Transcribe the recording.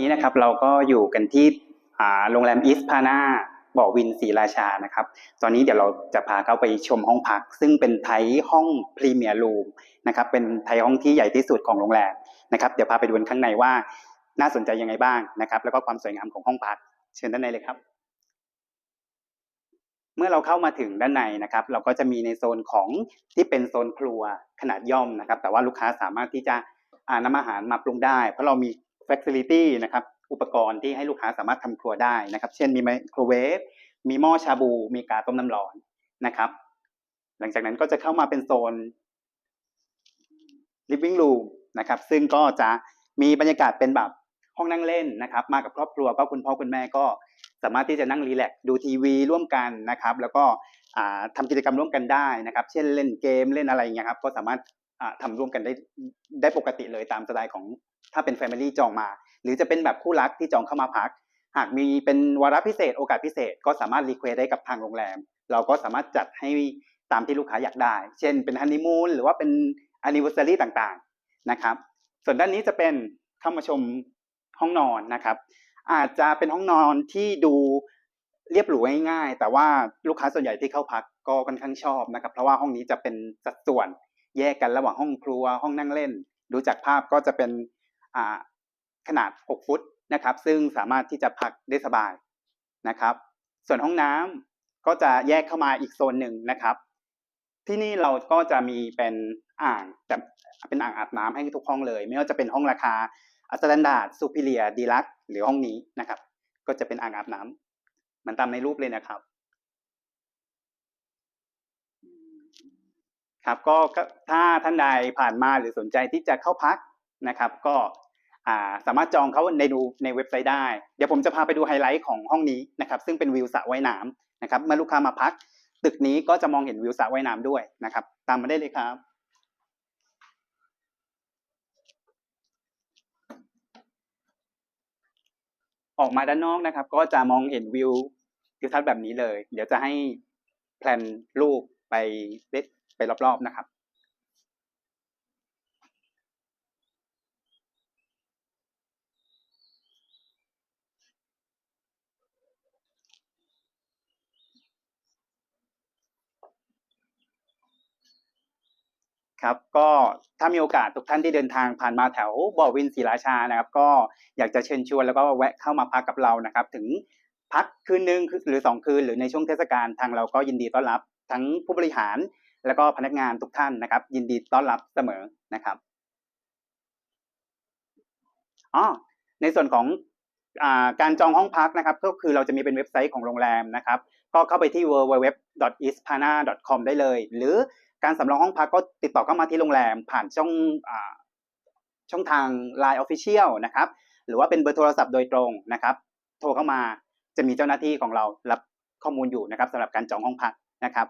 นี้นะครับเราก็อยู่กันที่โรงแรมอีสพานาบ่อวินศรีราชานะครับ ตอนนี้เดี๋ยวเราจะพาเขาไปชมห้องพัก ซึ่งเป็นไทยห้องพรีเมียร์รูมนะครับ เป็นไทยห้องที่ใหญ่ที่สุดของโรงแรมนะครับ เดี๋ยวพาไปดูกันข้างในว่าน่าสนใจยังไงบ้างนะครับ แล้วก็ความสวยงามของห้องพัก เชิญด้านในเลยครับ เมื่อเราเข้ามาถึงด้านในนะครับ เราก็จะมีในโซนของที่เป็นโซนครัวขนาดย่อมนะครับ แต่ว่าลูกค้าสามารถที่จะนำอาหารมาปรุงได้ เพราะเรามี Facility นะครับอุปกรณ์ที่ให้ลูกค้าสามารถทำครัวได้นะครับ เช่นมีไมโครเวฟมีหม้อชาบู มีกาต้มน้ำร้อนนะครับ หลังจากนั้นก็จะเข้ามาเป็นโซน living room นะครับ ซึ่งก็จะมีบรรยากาศเป็นแบบห้องนั่งเล่นนะครับ มากับครอบครัวก็คุณพ่อคุณแม่ก็สามารถที่จะนั่งรีแลกซ์ดูทีวีร่วมกันนะครับ แล้วก็อ่าทำกิจกรรมร่วมกันได้นะครับ เช่นเล่นเกมเล่นอะไรอย่างเงี้ยครับ ก็สามารถอ่าทำร่วมกันได้ได้ปกติเลยตามสไตล์ของ ถ้าเป็น Family จองมา หรือจะเป็นแบบคู่รักที่จองเข้ามาพัก หากมีเป็นวาระพิเศษโอกาสพิเศษ ก็สามารถรีเควสได้กับทางโรงแรม เราก็สามารถจัดให้ตามที่ลูกค้าอยากได้ เช่นเป็นฮันนีมูนหรือว่าเป็นอันนิวเซอรี่ต่างๆนะครับ ส่วนด้านนี้จะเป็นเข้ามาชมห้องนอนนะครับ อาจจะเป็นห้องนอนที่ดูเรียบหรูง่ายๆ แต่ว่าลูกค้าส่วนใหญ่ที่เข้าพักก็ค่อนข้างชอบนะครับ เพราะว่าห้องนี้จะเป็นสัดส่วนแยกกันระหว่างห้องครัวห้องนั่งเล่น ดูจากภาพก็จะเป็น ขนาด 6 ฟุตนะครับ ซึ่งสามารถที่จะพักได้สบายนะครับ ส่วนห้องน้ำก็จะแยกเข้ามาอีกโซนหนึ่งนะครับ ที่นี่เราก็จะมีเป็นอ่างแต่เป็นอ่างอาบน้ำให้ทุกห้องเลย ไม่ว่าจะเป็นห้องราคาอัสแตนดาร์ดซูพิเลียดีลักหรือห้องนี้นะครับ ก็จะเป็นอ่างอาบน้ำเหมันตามในรูปเลยนะครับครับก็ถ้าท่านใดผ่านมาหรือสนใจที่จะเข้าพักนะครับ ก็ สามารถจองเขาในดูในเว็บไซต์ได้ เดี๋ยวผมจะพาไปดูไฮไลท์ของห้องนี้นะครับซึ่งเป็นวิวสระว่ายน้ำนะครับเมื่อลูกค้ามาพัก ตึกนี้ก็จะมองเห็นวิวสระว่ายน้ำด้วยนะครับ ตามมาได้เลยครับออกมาด้านนอกนะครับ ก็จะมองเห็นวิวทิวทัศน์แบบนี้เลย เดี๋ยวจะให้แพลนรูปไปเล็ดไปรอบๆนะครับ ครับก็ถ้ามีโอกาสทุกท่านที่เดินทางผ่านมาแถวบ่อวินศรีราชานะครับ ก็อยากจะเชิญชวนแล้วก็แวะเข้ามาพักกับเรานะครับ ถึงพักคืนหนึ่งหรือสองคืน หรือในช่วงเทศกาลทางเราก็ยินดีต้อนรับทั้งผู้บริหาร แล้วก็พนักงานทุกท่านนะครับ ยินดีต้อนรับเสมอนะครับอ๋อในส่วนของอาการจองห้องพักนะครับ ก็คือเราจะมีเป็นเว็บไซต์ของโรงแรมนะครับ ก็เข้าไปที่ www.ispana.com ได้เลย หรือ การสำรองห้องพักก็ติดต่อเข้ามาที่โรงแรมผ่านช่องอาช่องทาง Line Official นะครับ หรือว่าเป็นเบอร์โทรศัพท์โดยตรงนะครับ โทรเข้ามาจะมีเจ้าหน้าที่ของเรารับข้อมูลอยู่นะครับสำหรับการจองห้องพักนะครับ